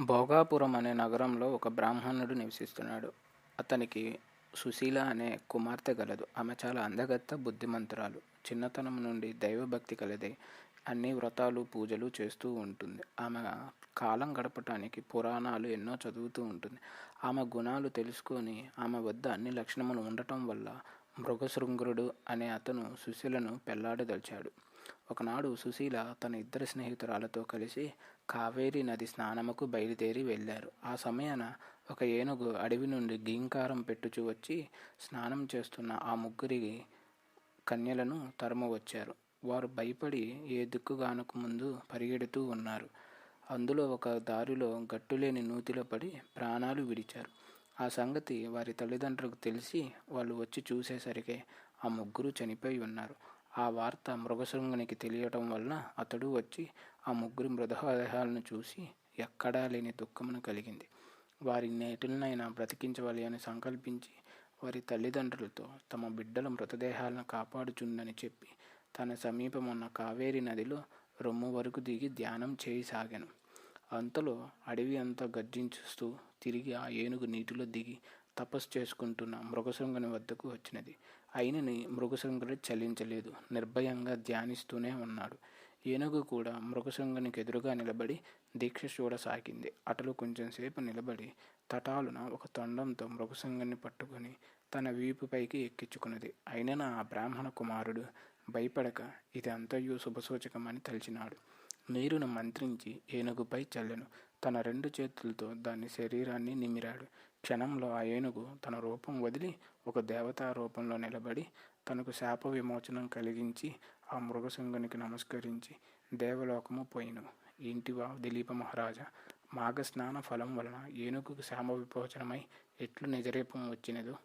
భోగాపురం అనే నగరంలో ఒక బ్రాహ్మణుడు నివసిస్తున్నాడు. అతనికి సుశీల అనే కుమార్తె గలదు. ఆమె చాలా అందగత్త బుద్ధిమంతురాలు. చిన్నతనం నుండి దైవభక్తి కలదే అన్ని వ్రతాలు పూజలు చేస్తూ ఉంటుంది. ఆమె కాలం గడపటానికి పురాణాలు ఎన్నో చదువుతూ ఉంటుంది. ఆమె గుణాలు తెలుసుకొని ఆమె వద్ద అన్ని లక్షణములు ఉండటం వల్ల మృగశృంగురుడు అనే అతను సుశీలను పెళ్ళాడదలిచాడు. ఒకనాడు సుశీల తన ఇద్దరు స్నేహితురాలతో కలిసి కావేరీ నది స్నానముకు బయలుదేరి వెళ్ళారు. ఆ సమయాన ఒక ఏనుగు అడవి నుండి గీంకారం పెట్టుచు వచ్చి స్నానం చేస్తున్న ఆ ముగ్గురి కన్యలను తరము వచ్చారు. వారు భయపడి ఏ దిక్కుగానకు ముందు పరిగెడుతూ ఉన్నారు. అందులో ఒక దారిలో గట్టులేని నూతిలో పడి ప్రాణాలు విడిచారు. ఆ సంగతి వారి తల్లిదండ్రులకు తెలిసి వాళ్ళు వచ్చి చూసేసరికి ఆ ముగ్గురు చనిపోయి ఉన్నారు. ఆ వార్త మృగశృంగునికి తెలియటం వలన అతడు వచ్చి ఆ ముగ్గురి మృతదేహాలను చూసి ఎక్కడా లేని దుఃఖమును కలిగింది. వారి నేటినైనా బ్రతికించవాలి అని సంకల్పించి వారి తల్లిదండ్రులతో తమ బిడ్డల మృతదేహాలను కాపాడుచుందని చెప్పి తన సమీపమున్న కావేరి నదిలో రొమ్ము వరకు దిగి ధ్యానం చేయసాగాను. అంతలో అడవి అంతా గర్జించుస్తూ తిరిగి ఆ ఏనుగు నీటిలో దిగి తపస్సు చేసుకుంటున్న మృగశృంగుని వద్దకు వచ్చినది. అయినని మృగశృంగుడు చలించలేదు. నిర్భయంగా ధ్యానిస్తూనే ఉన్నాడు. ఏనుగు కూడా మృగశృంగునికి ఎదురుగా నిలబడి దీక్ష చూడసాగింది అటలు కొంచెంసేపు నిలబడి తటాలున ఒక తొండంతో మృగశృంగుని పట్టుకొని తన వీపుపైకి ఎక్కించుకున్నది. అయిన ఆ బ్రాహ్మణ కుమారుడు భయపడక ఇది అంతయు శుభసూచకమని తలిచినాడు. నీరును మంత్రించి ఏనుగుపై చల్లెను. తన రెండు చేతులతో దాని శరీరాన్ని నిమిరాడు. క్షణంలో ఆ ఏనుగు తన రూపం వదిలి ఒక దేవతా రూపంలో నిలబడి తనకు శాప విమోచనం కలిగించి ఆ మృగశృంగునికి నమస్కరించి దేవలోకము పోయిను. ఇంటివా దిలీప మహారాజా? మాఘ స్నాన ఫలం వలన ఏనుగుకు శాప విమోచనమై ఎట్లు నిజరేపం వచ్చినదో?